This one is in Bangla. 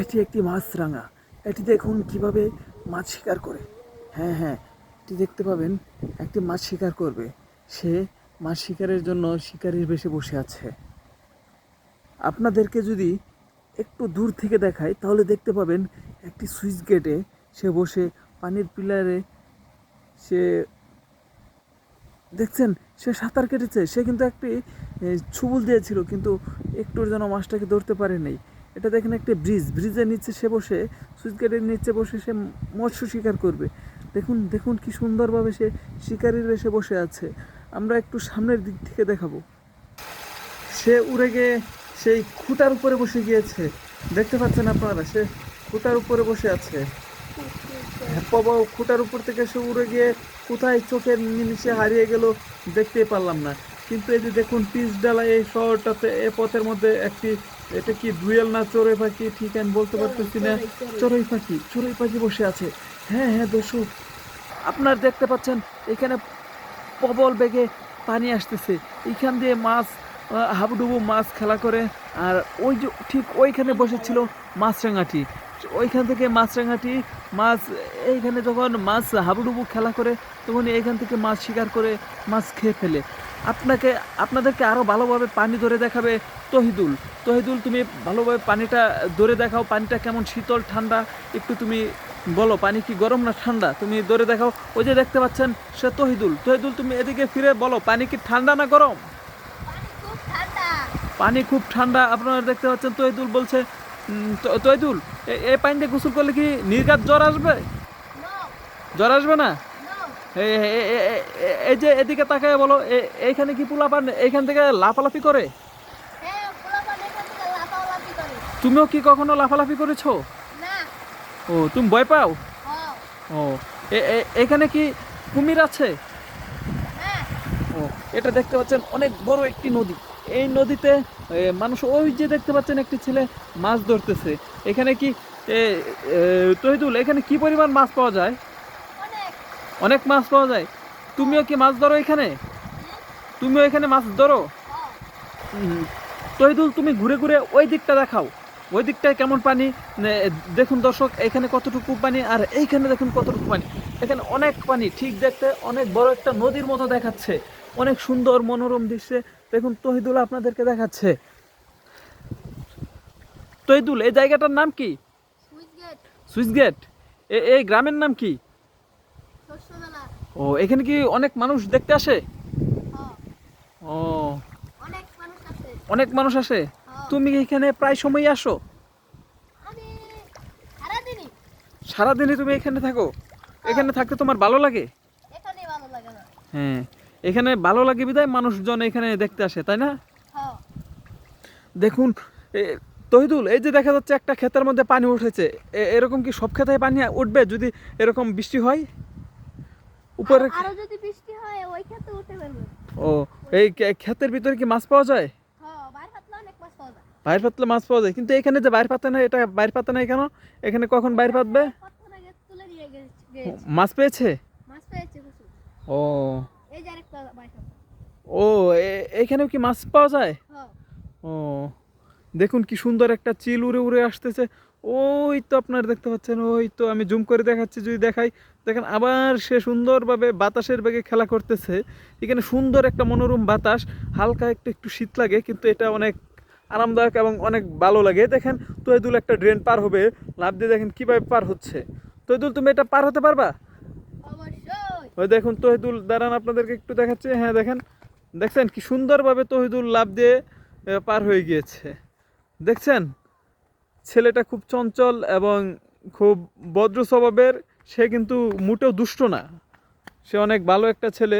এটি একটি মাছরাঙা। এটি দেখুন কীভাবে মাছ শিকার করে। হ্যাঁ হ্যাঁ এটি দেখতে পাবেন, একটি মাছ শিকার করবে। সে মাছ শিকারের জন্য শিকারির বেশে বসে আছে। আপনাদেরকে যদি একটু দূর থেকে দেখায় তাহলে দেখতে পাবেন একটি সুইচ গেটে সে বসে পানির পিলারে সে দেখছেন, সে সাঁতার কেটেছে। সে কিন্তু একটি ছুবুল দিয়েছিল, কিন্তু একটুর যেন মাছটাকে ধরতে পারেনি। এটা দেখেন একটা ব্রিজ ব্রিজের নিচে সে বসে সুইচ গেটের নিচে বসে সে মৎস্য শিকার করবে। দেখুন দেখুন কি সুন্দরভাবে সে শিকারির বেশে বসে আছে। আমরা একটু সামনের দিক থেকে দেখাবো। সে উড়ে গিয়ে সেই খুঁটার উপরে বসে গিয়েছে। দেখতে পাচ্ছেন আপনারা সে খুঁটার উপরে বসে আছে। হ্যাঁ, বাবা খুঁটার উপর থেকে সে উড়ে গিয়ে কোথায় চোখের নিমিষে হারিয়ে গেল দেখতেই পারলাম না। কিন্তু এই যে দেখুন পিচ ডালা এই শহরটাতে এ পথের মধ্যে একটি এটা কি দুয়েল না চড়ুই পাখি? ঠিক আমি বলতে পারতেছি না। চড়ুই পাখি চড়ুই পাখি বসে আছে। হ্যাঁ হ্যাঁ দর্শক আপনার দেখতে পাচ্ছেন এখানে প্রবল বেগে পানি আসতেছে। এইখান দিয়ে মাছ হাবুডুবু মাছ খেলা করে। আর ওই যে ঠিক ওইখানে বসেছিল মাছরাঙাটি। ওইখান থেকে মাছরাঙাটি মাছ এইখানে যখন মাছ হাবুডুবু খেলা করে তখন এইখান থেকে মাছ শিকার করে মাছ খেয়ে ফেলে। আপনাকে আপনাদেরকে আরও ভালোভাবে পানি ধরে দেখাবে তহিদুল। তহিদুল তুমি ভালোভাবে পানিটা ধরে দেখাও পানিটা কেমন শীতল ঠান্ডা? একটু তুমি বলো পানি কি গরম না ঠান্ডা? তুমি ধরে দেখাও। ওই যে দেখতে পাচ্ছেন সে তহিদুল। তহিদুল তুমি এদিকে ফিরে বলো পানি কি ঠান্ডা না গরম? পানি খুব ঠান্ডা। আপনারা দেখতে পাচ্ছেন তহিদুল বলছে তহিদুল এই পানিতে গোসল করলে কি নির্গাত জ্বর আসবে? জ্বর আসবে নো? এই- যে এদিকে তাকায় বলো এইখানে কি পোলা পান এইখান থেকে লাফালাফি করে? হ্যাঁ পোলাপান থেকে লাফালাফি করে। তুমিও কি কখনো লাফালাফি করেছ? ও তুমি ভয় পাও? ও ও এখানে কি কুমির আছে? হ্যাঁ। ও এটা দেখতে পাচ্ছেন অনেক বড় একটি নদী। এই নদীতে মানুষ ওই যে দেখতে পাচ্ছেন একটি ছেলে মাছ ধরতেছে। এখানে কি তহিদুল এখানে কি পরিমাণ মাছ পাওয়া যায়? অনেক মাছ পাওয়া যায়। তুমিও কি মাছ ধরো এখানে? তুমিও এখানে মাছ ধরো? তহিদুল তুমি ঘুরে ঘুরে ওই দিকটা দেখাও। ওই দিকটায় কেমন পানি? দেখুন দর্শক এখানে কতটুকু পানি আর এইখানে দেখুন কতটুকু পানি। এখানে অনেক পানি ঠিক দেখতে অনেক বড় একটা নদীর মতো দেখাচ্ছে। অনেক সুন্দর মনোরম দৃশ্যে দেখুন তহিদুল আপনাদেরকে দেখাচ্ছে। তহিদুল এই জায়গাটার নাম কি? Switch gate. এই গ্রামের নাম কি? ও এখানে কি অনেক মানুষ দেখতে আসে? ও ও। অনেক মানুষ আসে। তুমি এখানে প্রায় সময় আসো? সারাদিনই। তুমি এখানে থাকো? এখানে থাকতে তোমার ভালো লাগে? হ্যাঁ। এখানে ভালো লাগে বিদায় মানুষজন এখানে দেখতে আসে তাই না? দেখুন তহিদুল এই যে দেখা যাচ্ছে একটা ক্ষেতের মধ্যে পানি উঠেছে এরকম কি সব ক্ষেতে পানি উঠবে যদি এরকম বৃষ্টি হয়? উপরে আরও যদি বৃষ্টি হয় ওই ক্ষেত্রে উঠে ও এই ক্ষেতের ভিতরে কি মাছ পাওয়া যায়? বাইরে পাতলে মাছ পাওয়া যায়। কিন্তু এখানে যে বাইর পাতে না এটা বাইর পাতে নাই কেন? এখানে কখন বাইর পাতবে? মাছ পেয়েছে? ও। ও এখানেও কি মাছ পাওয়া যায়? ও দেখুন কি সুন্দর একটা চিল উড়ে উড়ে আসতেছে। ওই তো আপনার দেখতে পাচ্ছেন ওই তো আমি জুম করে দেখাচ্ছি যদি দেখাই। দেখেন আবার সে সুন্দরভাবে বাতাসের বেগে খেলা করতেছে। এখানে সুন্দর একটা মনোরম বাতাস হালকা একটু একটু শীত লাগে কিন্তু এটা অনেক আরামদায়ক এবং অনেক ভালো লাগে। দেখেন তৈদুল একটা ড্রেন পার হবে লাভ দিয়ে দেখেন কীভাবে পার হচ্ছে। তৈদুল তুমি এটা পার হতে পারবা? ওই দেখুন তহিদুল দাঁড়ান আপনাদেরকে একটু দেখাচ্ছে। হ্যাঁ দেখেন দেখছেন কি সুন্দরভাবে তহিদুল লাভ দিয়ে পার হয়ে গিয়েছে। দেখছেন? ছেলেটা খুব চঞ্চল এবং খুব ভদ্র স্বভাবের, সে কিন্তু মোটেও দুষ্ট না। সে অনেক ভালো একটা ছেলে।